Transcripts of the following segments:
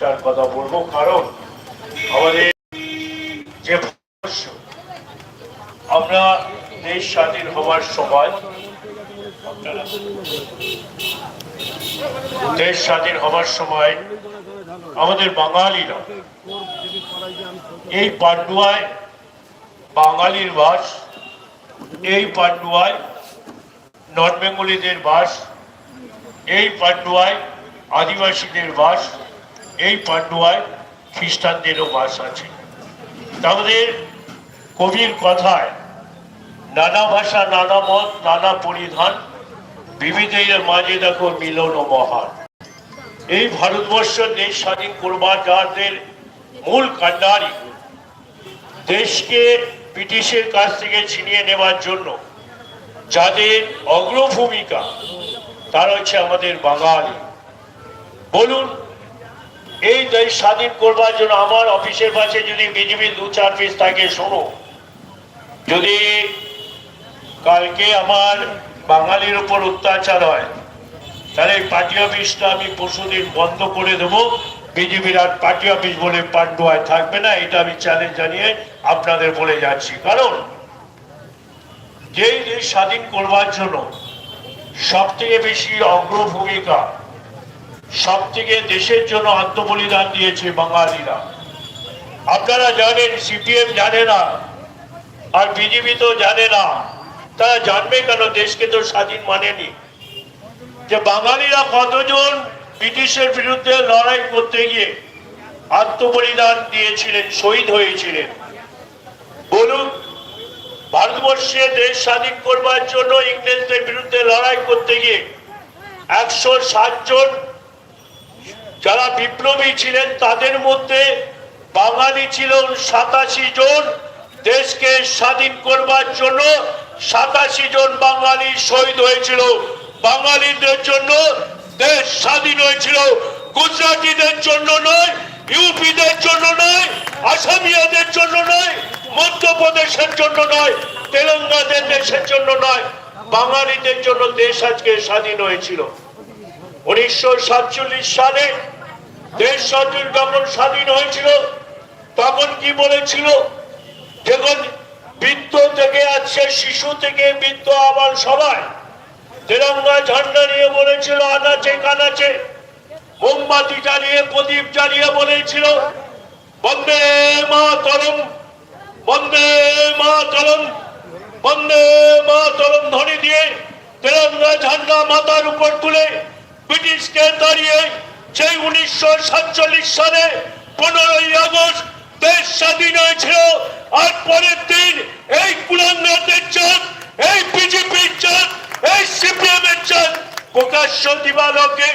তার কথা বলব, কারণ আমাদের যে আমরা দেশ স্বাধীন হওয়ার সময় দেশ স্বাধীন হওয়ার সময় আমাদের বাঙালিরা এই পান্ডুয়ায় বাঙালির বাস, এই পান্ডুয়ায় নন বেঙ্গলিদের বাস, এই পান্ডুয়ায় আদিবাসীদের বাস এই পান্ডুয়ায় খ্রিস্টানদেরও বাস আছে। তাদের কবির কথায় নানা ভাষা, নানা মত, নানা পরিধান, বিবিধের মাঝে দেখো মিলন ও মহান। এই ভারতবর্ষ দেশ স্বাধীন করবার যাদের মূল কান্ডারি দেশকে ব্রিটিশের কাছ থেকে ছিনিয়ে নেওয়ার জন্য যাদের অগ্রভূমিকা, তারা হচ্ছে আমাদের বাঙালি। বলুন এই দেশ স্বাধীন করবার জন্য আমার অফিসের পাশে যদি বিজেপি দু চার পিস থাকে, শোনো। যদি কালকে আমার বাঙালির উপর অত্যাচার হয়, তাহলে এই পার্টি অফিসটা আমি পরশুদিন বন্ধ করে দেবো। বিজেপির আর পার্টি অফিস বলে পান্ডুয়ায় থাকবে না, এটা আমি চ্যালেঞ্জ জানিয়ে আপনাদের বলে যাচ্ছি। কারণ যেই দেশ স্বাধীন করবার জন্য সব থেকে বেশি অগ্রভূমিকা সব থেকে দেশের জন্য আত্মবলিদান দিয়েছে বাঙালিরা। আপনারা জানেন, সিপিএম জানে না, আর বিজেপি তো জানে না, তারা জানবে কেন দেশকে তো স্বাধীন মানেনি? যে বাঙালিরা কতজন ব্রিটিশের বিরুদ্ধে লড়াই করতে গিয়ে আত্মবলিদান দিয়েছিলেন, শহীদ হয়েছিলেন? বলুন, ভারতবর্ষে দেশ স্বাধীন করবার জন্য ইংরেজদের বিরুদ্ধে লড়াই করতে গিয়ে একশো জন যারা বিপ্লবী ছিলেন, তাদের মধ্যে বাঙালি ছিল সাতাশি জন। দেশকে স্বাধীন করবার জন্য সাতাশি জন বাঙালি শহীদ হয়েছিল। বাঙালিদের জন্য দেশ স্বাধীন হয়েছিল। গুজরাটিদের জন্য নয়, ইউপিদের জন্য নয়, আসামিয়াদের জন্য নয়, মধ্যপ্রদেশের জন্য নয় তেলেঙ্গাদের দেশের জন্য নয়। বাঙালিদের জন্য দেশ আজকে স্বাধীন হয়েছিল। উনিশশো সাতচল্লিশ সালে দেশ যখন স্বাধীন হয়েছিল, তখন কি বলেছিল? যখন বৃদ্ধ থেকে আছে, শিশু থেকে বৃদ্ধ আবার সবাই। তেরঙ্গা ঝান্ডা নিয়ে বলেছিল, আনাচে কানাচে। মোমবাতি জ্বালিয়ে প্রদীপ জ্বালিয়ে বলেছিল, বন্দে মা তরম বন্দে মা তরম বন্দে মা তরম ধ্বনি দিয়ে তেরঙ্গা ঝান্ডা মাথার উপর তুলে ব্রিটিশকে দাঁড়িয়ে সেই উনিশশো সাতচল্লিশ সালে পনেরোই আগস্ট দেশ স্বাধীন হয়েছিল। আর পরের দিন এই কুলাঙ্গাদের চাঁদ, এই বিজেপির চাঁদ, এই সিপিএম এর চাঁদ প্রকাশ্য দিবালকে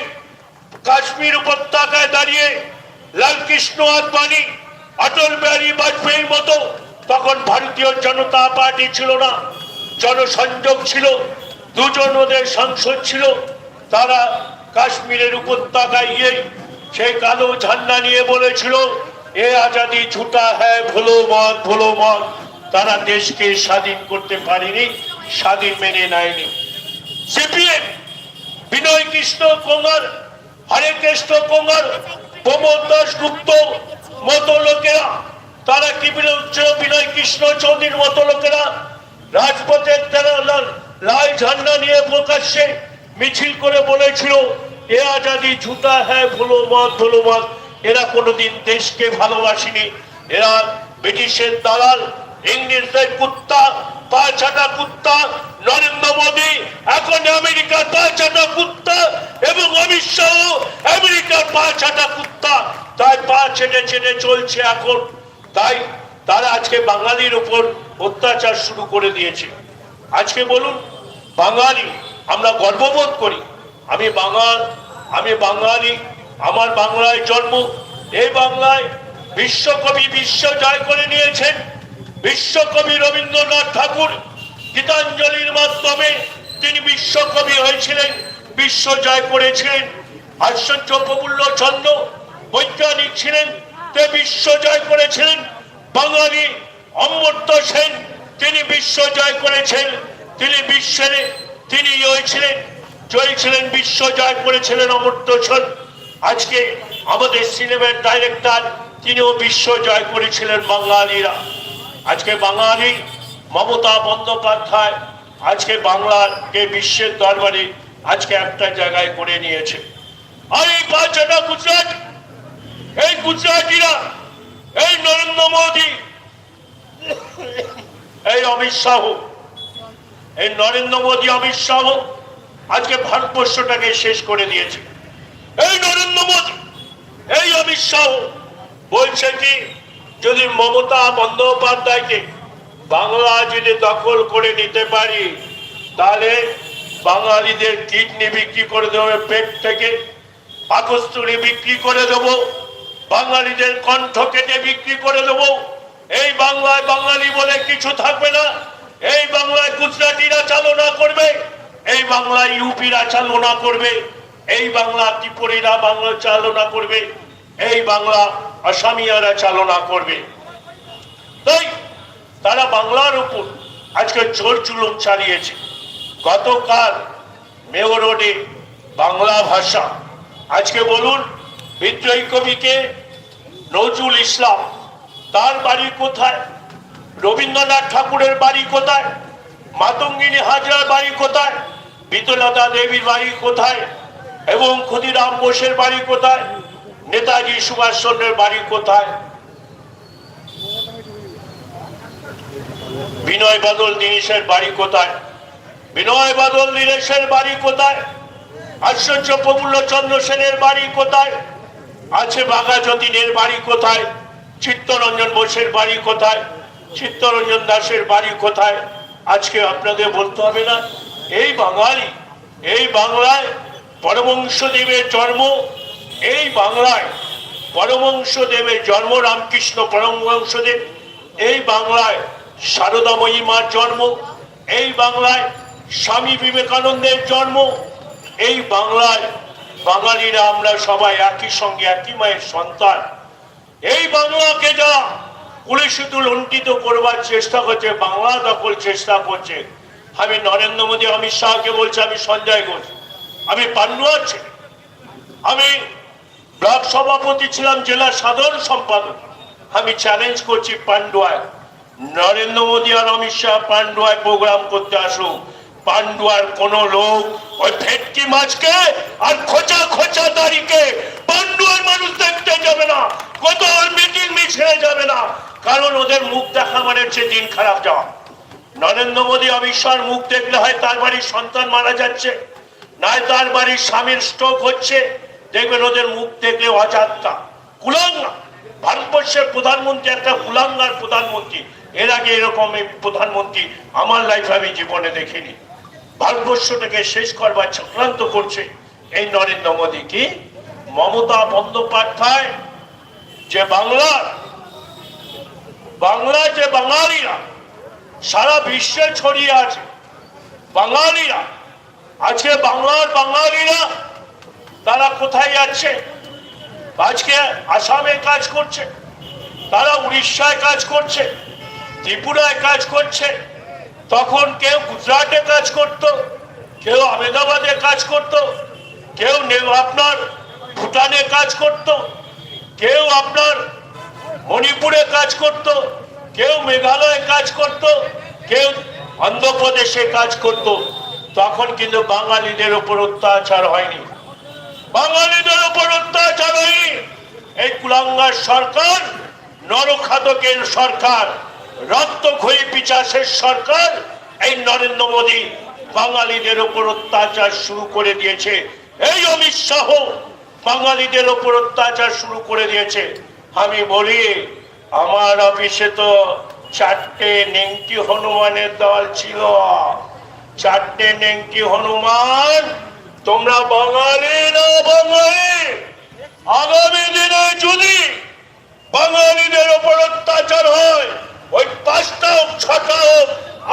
কাশ্মীর উপত্যকায় দাঁড়িয়ে লালকৃষ্ণ আদবানি, অটল বিহারী বাজপেয়ীর মতো তখন ভারতীয় জনতা পার্টি ছিল না, জনসংযোগ ছিল, দুজন ওদের সাংসদ ছিল, তারা কাশ্মীরের উপত্যকায় গিয়ে সেই কালো ঝান্ডা নিয়ে বলেছিল, এ আজাদি ঝুটা হ্যাঁ ভুলো মত ভুলো মত তারা দেশকে স্বাধীন করতে পারেনি, স্বাধীন মেনে নেয়নি। সিপিএম বিনয় কৃষ্ণ কোঙ্গার হরে কৃষ্ণ কোঙ্গার প্রমোদ দাস গুপ্ত মতো লোকেরা, তারা কি বিনয় কৃষ্ণ চৌধুরীর মতো লোকেরা? রাজপথের তারা লাল ঝান্ডা নিয়ে প্রকাশ্যে মিছিল করে বলেছিল, এ আজাদি ঝুটা হ্যাঁ ভুলো মত ভুলো মত এরা কোনোদিন দেশকে ভালোবাসেনি। এরা ব্রিটিশের দালাল, ইংরেজদের কুত্তা ছাটা কুত্তা, নরেন্দ্র মোদী, এখন আমেরিকার পা ছাটা কুত্তা এবং অমিত শাহ আমেরিকার ছাটা কুত্তা। তাই পা ছেড়ে ছেড়ে চলছে এখন। তাই তারা আজকে বাঙালির উপর অত্যাচার শুরু করে দিয়েছে। আজকে বলুন, বাঙালি আমরা গর্ববোধ করি। আমি বাঙাল, আমি বাঙালি, আমার বাংলায় জন্ম, এই বাংলায় বিশ্বকবি বিশ্ব জয় করে নিয়েছেন। বিশ্বকবি রবীন্দ্রনাথ ঠাকুর, গীতাঞ্জলির মাধ্যমে তিনি বিশ্বকবি হয়েছিলেন, বিশ্ব জয় করেছিলেন। আশ্চর্য প্রফুল্ল ছন্দ বৈজ্ঞানিক ছিলেন, তে বিশ্ব জয় করেছিলেন। বাঙালি অমর্ত্য সেন, তিনি বিশ্ব জয় করেছেন। তিনি বিশ্বের তিনি জয় ছিলেন বিশ্ব জয় করেছিলেন অমর্ত্য আজকে আমাদের সিনেমার ডাইরেক্টর তিনিও বিশ্ব জয় করেছিলেন বাঙালিরা। আজকে বাঙালি মমতা বন্দ্যোপাধ্যায় আজকে বাংলাকে বিশ্বের দরবারে আজকে একটা জায়গায় করে নিয়েছে। আর এই পাঁচটা গুজরাট, এই গুজরাটিরা, এই নরেন্দ্র মোদী, এই অমিত শাহ এই নরেন্দ্র মোদী, অমিত শাহ আজকে ভারতবর্ষটাকে শেষ করে দিয়েছে। এই নরেন্দ্র মোদী, এই অমিত শাহ বলছে কি, যদি মমতা বন্দ্যোপাধ্যায়কে বাংলা যদি দখল করে নিতে পারি, তাহলে বাঙালিদের কিডনি বিক্রি করে দেবে, পেট থেকে পাকস্তুরি বিক্রি করে দেবো, বাঙালিদের কণ্ঠ কেটে বিক্রি করে দেবো। এই বাংলায় বাঙালি বলে কিছু থাকবে না। এই বাংলায় গুজরাটিরা চালনা করবে, এই বাংলায় ইউপিরা চালনা করবে, এই বাংলা ত্রিপুরীরা বাংলা চালনা করবে, এই বাংলা আসামিয়ারা চালনা করবে। তাই তারা বাংলার উপর আজকে জোর চুলুম চালিয়েছে। গতকাল মেয় রোডে বাংলা ভাষা। আজকে বলুন, বিদ্রোহী কবিকে নজরুল ইসলাম তার বাড়ি কোথায়? রবীন্দ্রনাথ ঠাকুরের বাড়ি কোথায় মাতঙ্গিনী হাজরার বাড়ি কোথায় বিতলতা দেবীর বাড়ি কোথায় এবং ক্ষুদিরাম বোসের বাড়ি কোথায় নেতাজি সুভাষচন্দ্রের বাড়ি কোথায় বিনয় বাদল দীনেশের বাড়ি কোথায় বিনয় বাদল দীনেশের বাড়ি কোথায় আশ্চর্য প্রফুল্ল চন্দ্র সেনের বাড়ি কোথায় আছে বাঘা যতীনের বাড়ি কোথায় চিত্তরঞ্জন বোসের বাড়ি কোথায় চিত্তরঞ্জন দাসের বাড়ি কোথায়? আজকে আপনাদের বলতে হবে না। এই বাঙালি, এই বাংলায় পরমংশ দেবের জন্ম, এই বাংলায় পরমংশ দেবের জন্ম, রামকৃষ্ণ পরমংশদেব এই বাংলায় সারদাময়ী মার জন্ম, এই বাংলায় স্বামী বিবেকানন্দের জন্ম, এই বাংলায় বাঙালিরা আমরা সবাই একই সঙ্গে একই মায়ের সন্তান। এই বাংলাকে যা কুলেশিত লুণ্ঠিত করবার চেষ্টা করছে, বাংলা দখল চেষ্টা করছে। আমি নরেন্দ্র মোদী, অমিত শাহকে বলছি, আমি সঞ্জয় ঘোষ। আমি পান্ডুয়ার ছেলে। আমি ব্লক সভাপতি ছিলাম, জেলা সাধারণ সম্পাদক। আমি চ্যালেঞ্জ করছি পান্ডুয়ায়। নরেন্দ্র মোদী আর অমিত শাহ পান্ডুয়ায় প্রোগ্রাম করতে আসুক। পান্ডুয়ার কোন লোক ওই ভেটকি মাছকে আর খোঁচা খোঁচা দাড়িকে পান্ডুয়ার মানুষ দেখতে যাবে না। কত মিটিং মিছিলে যাবে না। কারণ ওদের মুখ দেখা মানে হচ্ছে দিন খারাপ যাওয়া। নরেন্দ্র মোদী অমিত শাহর মুখ দেখলে হয় তার বাড়ির সন্তান মারা যাচ্ছে, নয় তার বাড়ির স্বামীর স্ট্রোক হচ্ছে। দেখবেন ওদের মুখ দেখলে অযাত্রা কুলাঙ্গা। ভারতবর্ষের প্রধানমন্ত্রী একটা কুলাঙ্গার প্রধানমন্ত্রী। এর আগে এরকম প্রধানমন্ত্রী আমার লাইফে আমি জীবনে দেখিনি। ভারতবর্ষটাকে শেষ করবার চক্রান্ত করছে এই নরেন্দ্র মোদী কি? মমতা বন্দ্যোপাধ্যায়, যে বাংলার বাংলা যে বাঙালিরা, সারা বিশ্বে ছড়িয়ে আছে। বাঙালিরা, আজকে বাংলার বাঙালিরা, তারা কোথায় যাচ্ছে? আজকে আসামে কাজ করছে, তারা উড়িষ্যায় কাজ করছে, ত্রিপুরায় কাজ করছে। তখন কেউ গুজরাটে কাজ করত, কেউ আহমেদাবাদে কাজ করত, কেউ আপনার ভুটানে কাজ করত, কেউ আপনার মণিপুরে কাজ করত, কেউ মেঘালয়ে কাজ করত, কেউ অন্ধ্রপ্রদেশে কাজ করত। তখন কিন্তু বাঙালিদের উপর অত্যাচার হয়নি। বাঙালিদের উপর অত্যাচার হয়নি। এই কুলাঙ্গার সরকার, নরখাতকের সরকার, রক্তক্ষয়ী পিচাসের সরকার, এই নরেন্দ্র মোদী বাঙালিদের উপর অত্যাচার শুরু করে দিয়েছে। এই অমিত শাহ বাঙালিদের উপর অত্যাচার শুরু করে দিয়েছে। আমি বলি, আমার অফিসে তো চারটে নেংটি হনুমানের দল ছিল। চারটে নেংটি হনুমান, তোমরা বাঙালি না বাঙালি? আগামী দিনে যদি বাঙালিদের ওপর অত্যাচার হয়, ওই পাঁচটা হোক ছটা হোক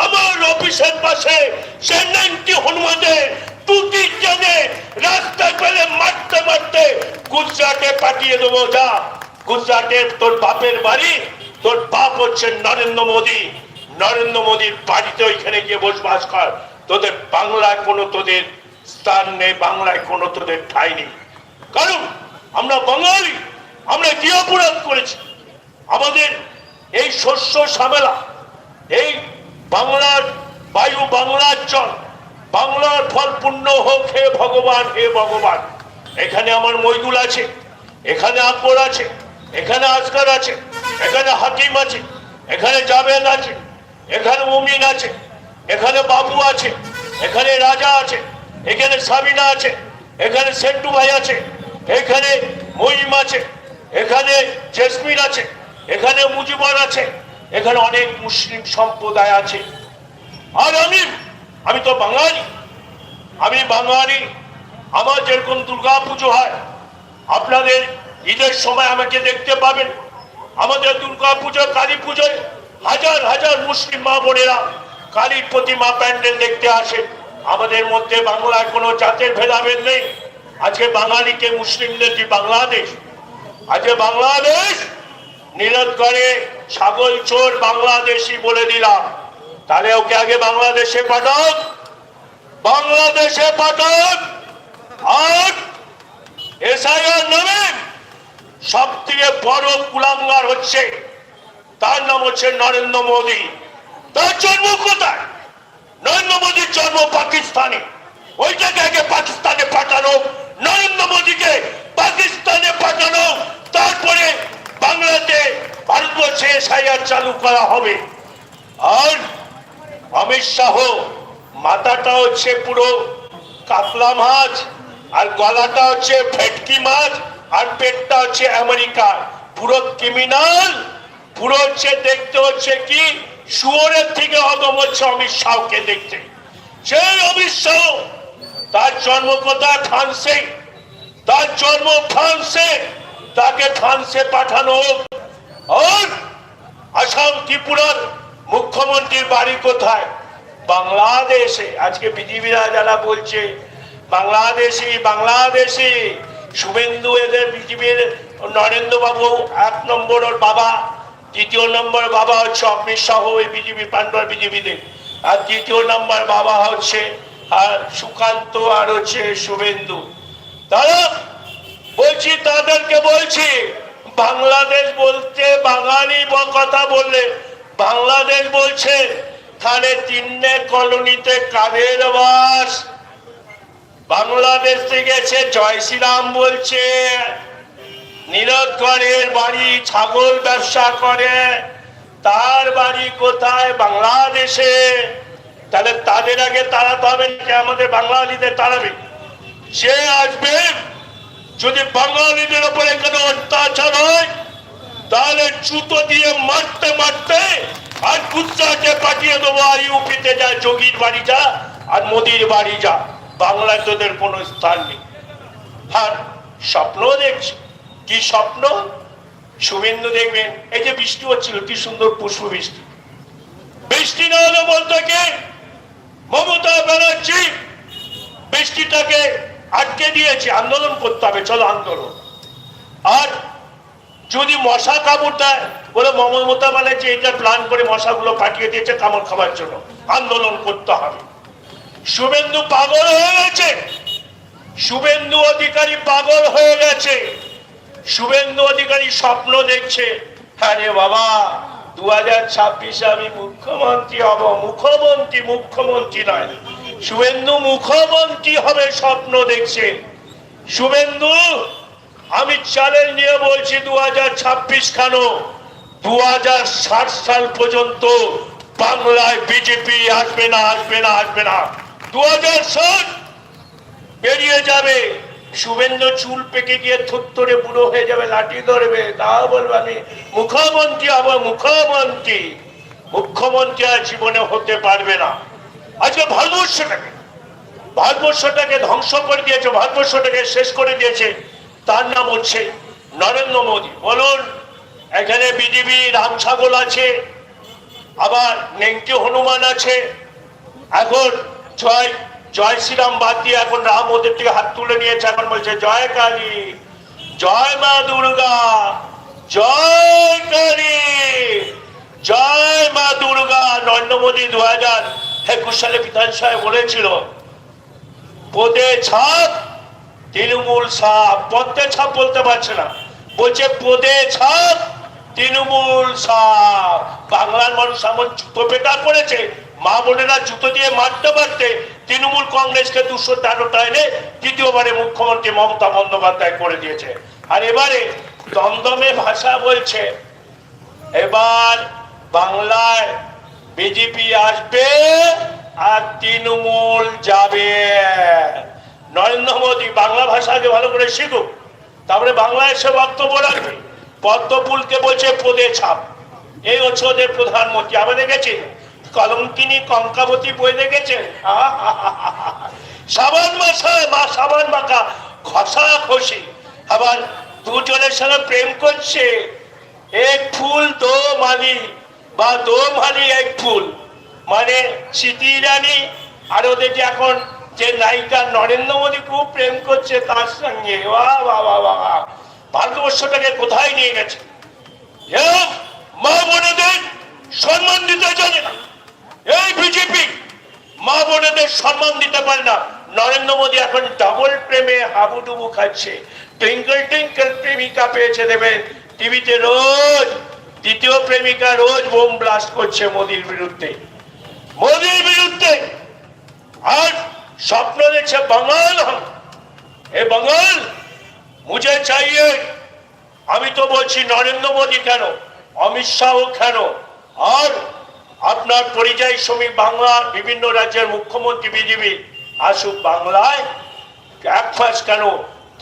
আমার অফিসের পাশে, সে নাইনটি হনুমানের টুটি টেনে রাস্তায় পেলে মারতে মারতে গুজরাটে পাঠিয়ে দেবো। যা গুজরাটের তোর বাপের বাড়ি, তোর বাপ হচ্ছে নরেন্দ্র মোদী। নরেন্দ্র মোদীর বাড়িতে ওইখানে গিয়ে বসবাস কর। তোদের বাংলায় কোনো তোদের স্থান নেই, বাংলায় কোনো তোদের ঠাঁই নেই। কারণ আমরা বাঙালি, আমরা কি অপরাধ করেছি? আমাদের এই শস্য সামেলা এই বাংলার বায়ু বাংলার জল, বাংলার ফল পূর্ণ হোক হে ভগবান হে ভগবান। এখানে আমার মৈদুল আছে, এখানে আকবর আছে এখানে আজকার আছে এখানে হাকিম আছে এখানে জাবেদ আছে এখানে মুমিন আছে এখানে বাবু আছে এখানে রাজা আছে এখানে সাবিনা আছে এখানে সেন্টু ভাই আছে এখানে মহিম আছে এখানে জেসমিন আছে এখানে মুজিবর আছে এখানে অনেক মুসলিম সম্প্রদায় আছে আর আমি আমি তো বাঙালি আমি বাঙালি আমার যেরকম দুর্গা পুজো হয় আপনাদের ঈদের সময় আমাকে দেখতে পাবেন। আমাদের দুর্গা পুজো, কালী পুজোয় হাজার হাজার মুসলিম মা বোনেরা কালীর প্রতিমা প্যান্ডেল দেখতে আসে আমাদের মধ্যে বাংলায় কোনো জাতের ভেদাভেদ নেই। আজকে বাঙালিকে মুসলিমদের কি বাংলাদেশ? আজকে বাংলাদেশ নিরোধ করে ছাগল চোর বাংলাদেশি বলে দিলাম। তাহলে ওকে আগে বাংলাদেশে পাঠান বাংলাদেশে পাঠান আর এসআইআর নামে সব থেকে বড় কুলাঙ্গার হচ্ছে, তার নাম হচ্ছে নরেন্দ্র মোদী। তার জন্ম কোথায়? নরেন্দ্র মোদীর জন্ম পাকিস্তানে। ওইটাকে আগে পাকিস্তানে পাঠানো, নরেন্দ্র মোদীকে পাকিস্তানে পাঠানো, তারপরে বাংলাতে ভারতবর্ষে এসআইআর চালু করা হবে। আর অমিত শাহ, মাথাটা হচ্ছে পুরো কাতলা মাছ, আর গলাটা হচ্ছে ফেটকি মাছ। আর পেটটা হচ্ছে আমেরিকার পুরো ক্রিমিনাল পুরো হচ্ছে দেখতে হচ্ছে কি? শুয়োরের থেকে অদম হচ্ছে অমিত শাহকে দেখতে। সেই অমিত শাহ, তার জন্ম কোথায়? ফ্রান্সে। তার জন্ম ফ্রান্সে। তাকে ফ্রান্সে পাঠানো হোক। আসাম ত্রিপুরার মুখ্যমন্ত্রীর বাড়ি কোথায়? বাংলাদেশে। আজকে বিজেপিরা যারা বলছে, বাংলাদেশি বাংলাদেশি। শুভেন্দু এদের বিজেপির নরেন্দ্র বাবু এক নম্বর ওর বাবা, দ্বিতীয় নম্বর বাবা হচ্ছে অমিত শাহ ওই বিজেপি পান্ডব বিজেপিদের আর দ্বিতীয় নম্বর বাবা হচ্ছে, আর সুকান্ত আর হচ্ছে শুভেন্দু। তারা বলছি, তাদেরকে বলছি, বাংলাদেশ বলতে বাঙালি কথা বললে, বাংলাদেশ বলছে তাহলে তিনটে কলোনিতে কাদের বাস? বাংলাদেশ থেকে গেছে জয় শ্রীরাম বলছে নীরদগড়ের বাড়ি ছাগল ব্যবসা করে, তার বাড়ি কোথায়? বাংলাদেশে। তাহলে তাদের আগে তাড়াতে হবে নাকি আমাদের বাঙালিদের তাড়াবে? সে আসবে, যদি বাঙালিদের উপরে কোনো অত্যাচার হয়, তাহলে জুতো দিয়ে মারতে মারতে আর গুজরাটে পাঠিয়ে দেবো আর ইউপিতে যা, যোগীর বাড়ি যা আর মোদির বাড়ি যা। বাংলায় তোদের কোনো স্থান নেই। আর স্বপ্ন দেখছি। কি স্বপ্ন? শুভেন্দু দেখবেন, এই যে বৃষ্টি হচ্ছিল, কি সুন্দর পুষ্প বৃষ্টি। বৃষ্টি না হলে বলতো কে? মমতা ব্যানার্জি বৃষ্টিটাকে আটকে দিয়েছে, আন্দোলন করতে হবে, চলো আন্দোলন। আর যদি মশা কামড় দেয়, বলে মমতা ব্যানার্জি এটা প্ল্যান করে মশাগুলো পাঠিয়ে দিয়েছে কামড় খাবার জন্য। আন্দোলন করতে হবে। শুভেন্দু পাগল হয়ে গেছে। শুভেন্দু অধিকারী পাগল হয়ে গেছে। শুভেন্দু অধিকারী স্বপ্ন দেখছে। আরে বাবা দু হাজার ছাব্বিশে আমি মুখ্যমন্ত্রী হব। মুখ্যমন্ত্রী মুখ্যমন্ত্রী নয়। শুভেন্দু মুখ্যমন্ত্রী হবে স্বপ্ন দেখছে। শুভেন্দু, আমি চ্যালেঞ্জ নিয়ে বলছি দু হাজার ছাব্বিশ কেন? দু হাজার ষাট সাল পর্যন্ত বাংলায় বিজেপি আসবে না আসবে না আসবে না। দু হাজার ষাট বেরিয়ে যাবে। শুভেন্দু চুল পেকে গিয়ে থুত্তরে বুড়ো হয়ে যাবে, লাঠি ধরবে। তা বলবে আমি, মুখ্যমন্ত্রী হব, মুখ্যমন্ত্রী। মুখ্যমন্ত্রী আর জীবনে হতে পারবে না। আজকে ভারতবর্ষটাকে ভারতবর্ষটাকে ধ্বংস করে দিয়েছে, ভারতবর্ষটাকে শেষ করে দিয়েছে। তার নাম হচ্ছে নরেন্দ্র মোদী। বলুন, এখানে বিজেপি, রাম ছাগল আছে, আবার নেংটি হনুমান আছে। এখন জয় জয় শ্রীরাম বাদ দিয়ে এখন রাম ওদের থেকে হাত তুলে নিয়েছে, এখন বলছে, জয় কালী, জয় মা দুর্গা, জয় কালী, জয় মা দুর্গা। নরেন্দ্র মোদী দু হাজার একুশ সালে বিধানসভায় বলেছিল, পদে ছাপ, তৃণমূল সাপ পদ্মে ছাপ বলতে পারছে না। বলছে, পদে ছাপ, তৃণমূল সাপ। বাংলার মানুষ এমন জুতো পেটা করেছে মা বোনেরা জুতো দিয়ে মারতে মারতে তৃণমূল কংগ্রেসকে দুশো তেরোটা এনে দ্বিতীয়বারে মুখ্যমন্ত্রী মমতা বন্দ্যোপাধ্যায় করে দিয়েছে। আর এবারে দমদমে ভাষা বলছে, এবার বাংলায় বিজেপি আসবে আর তৃণমূল যাবে। নরেন্দ্র মোদী বাংলা ভাষাকে ভালো করে শিখুক, তারপরে বাংলায় এসে বক্তব্য রাখবে। পদ্মপুলকে বলছে পদে ছাপ, এই হচ্ছে ওদের প্রধানমন্ত্রী। আমরা দেখেছি কলঙ্কিনী কঙ্কাবতী বই দেখেছেন সাবান মাসা মা সাবান মাখা ঘষা খসি। আবার দুজনের সঙ্গে প্রেম করছে। এক ফুল দো মালি বা দো মালি এক ফুল। মানে স্মৃতি ইরানি। আর ওদের এখন যে নায়িকা নরেন্দ্র মোদী খুব প্রেম করছে তার সঙ্গে। বাহ বাহ বাহ বাহ ভারতবর্ষটাকে কোথায় নিয়ে গেছে? মা বোনেদের সম্মান দিতে জানে না। এই বিজেপি, মা সম্মান দিতে পারে না। নরেন্দ্র মোদী এখন ডাবল প্রেমে হাবুডুবু খাচ্ছে। টুইঙ্কল টুইঙ্কল প্রেমিকা পেয়েছে দেবেন টিভিতে রোজ, দ্বিতীয় প্রেমিকা রোজ বোম ব্লাস্ট করছে মোদির বিরুদ্ধে। মোদির বিরুদ্ধে আর স্বপ্ন দেখছে বাঙাল এ বাঙাল, মুঝে চাইয়ে, আমি তো বলছি নরেন্দ্র মোদী কেন, অমিত শাহ কেন, আর আপনার পরিযায়ী শ্রমিক বাংলার বিভিন্ন রাজ্যের মুখ্যমন্ত্রী, বিজেপি, আসুক বাংলায়, এক মাস কেন?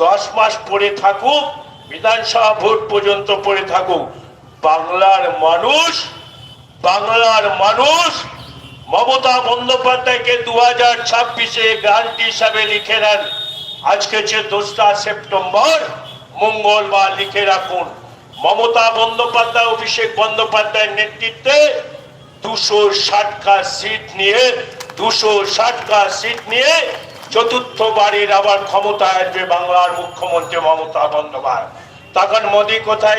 দশ মাস পরে থাকুক, বিধানসভা ভোট পর্যন্ত পড়ে থাকুক। বাংলার মানুষ বাংলার মানুষ মমতা বন্দ্যোপাধ্যায়কে দু হাজার ছাব্বিশে গ্রান্ট হিসাবে লিখে নেন। আজকে যে দোসরা সেপ্টেম্বর, মঙ্গলবার লিখে রাখুন। মমতা বন্দ্যোপাধ্যায়, অভিষেক বন্দ্যোপাধ্যায়ের নেতৃত্বে দুশো ষাটটা সিট নিয়ে দুশো ষাটটা সিট নিয়ে চতুর্থবারের আবার ক্ষমতায় আসবে বাংলার মুখ্যমন্ত্রী মমতা বন্দ্যোপাধ্যায়। তখন মোদী কোথায়